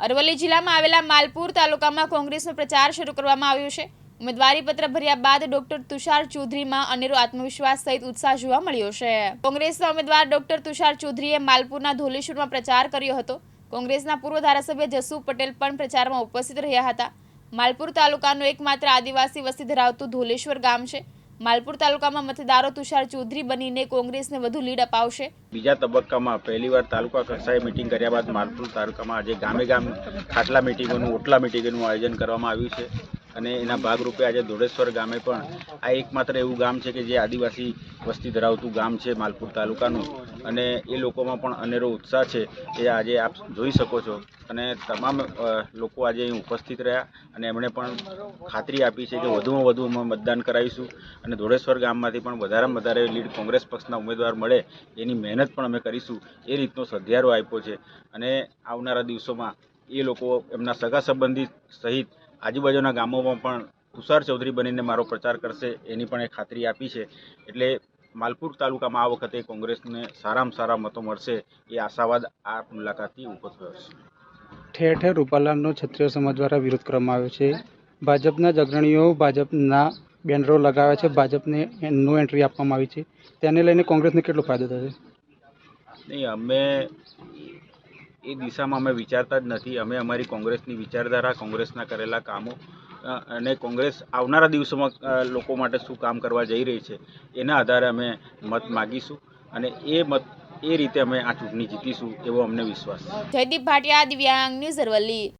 અરવલ્લી જિલ્લામાં આવેલા માલપુર તાલુકામાં કોંગ્રેસનો પ્રચાર શરૂ કરવામાં આવ્યો છે. ઉમેદવારી પત્ર ભર્યા બાદ ડોક્ટર તુષાર ચૌધરીમાં અનેરો આત્મવિશ્વાસ સહિત ઉત્સાહ જોવા મળ્યો છે. કોંગ્રેસના ઉમેદવાર ડોક્ટર તુષાર ચૌધરીએ માલપુરના ધોલેશ્વરમાં પ્રચાર કર્યો હતો. કોંગ્રેસના પૂર્વ ધારાસભ્ય જસુ પટેલ પણ પ્રચારમાં ઉપસ્થિત રહ્યા હતા. માલપુર તાલુકાનું એકમાત્ર આદિવાસી વસ્તી ધરાવતું ધોલેશ્વર ગામ છે. માલપુર તાલુકામાં મતદારો તુષાર ચૌધરી બનીને કોંગ્રેસને વધુ લીડ અપાવશે. બીજા તબક્કામાં પહેલીવાર તાલુકા કક્ષાએ મિટિંગ કર્યા બાદ માલપુર તાલુકામાં આજે ગામે ગામ ખાટલા મિટિંગોનું, ઓટલા મિટિંગોનું આયોજન કરવામાં આવ્યું છે. અને એના ભાગરૂપે આજે ધોળેશ્વર ગામે પણ આ એકમાત્ર એવું ગામ છે કે જે આદિવાસી વસ્તી ધરાવતું ગામ છે માલપુર તાલુકાનું. અને એ લોકોમાં પણ અનેરો ઉત્સાહ છે. એ આજે આપ જોઈ શકો છો. અને તમામ લોકો આજે અહીં ઉપસ્થિત રહ્યા અને એમણે પણ ખાતરી આપી છે કે વધુમાં વધુ અમે મતદાન કરાવીશું અને ધોળેશ્વર ગામમાંથી પણ વધારેમાં વધારે લીડ કોંગ્રેસ પક્ષના ઉમેદવાર મળે એની મહેનત પણ અમે કરીશું એ રીતનો સધિયારો આપ્યો છે. અને આવનારા દિવસોમાં એ લોકો એમના સગા સંબંધી સહિત આજુબાજુના ગામોમાં પણ તુષાર ચૌધરી બનીને મારો પ્રચાર કરશે એની પણ એ ખાતરી આપી છે. એટલે માલપુર તાલુકામાં આ વખતે કોંગ્રેસને સારામાં સારા મતો મળશે એ આશાવાદ આ મુલાકાતથી ઊભો થયો છે. ઠેર ઠેર રૂપાલાલનો ક્ષત્રિય સમાજ દ્વારા વિરોધ કરવામાં આવ્યો છે. ભાજપના જ અગ્રણીઓ ભાજપના બેનરો લગાવ્યા છે. ભાજપને નો એન્ટ્રી આપવામાં આવી છે. તેને લઈને કોંગ્રેસને કેટલો ફાયદો થશે નહીં, અમે એ દિશામાં અમે વિચારતા જ નથી. અમે અમારી કોંગ્રેસની વિચારધારા, કોંગ્રેસના કરેલા કામો અને કોંગ્રેસ આવનારા દિવસોમાં લોકો માટે શું કામ કરવા જઈ રહી છે, એના આધારે અમે મત માગીશું. અને એ મત એ રીતે અમે આ ચૂંટણી જીતીશું એવો અમને વિશ્વાસ જયદીપ ભાટિયા દિવ્યાંગ ન્યૂઝ અરવલ્લી.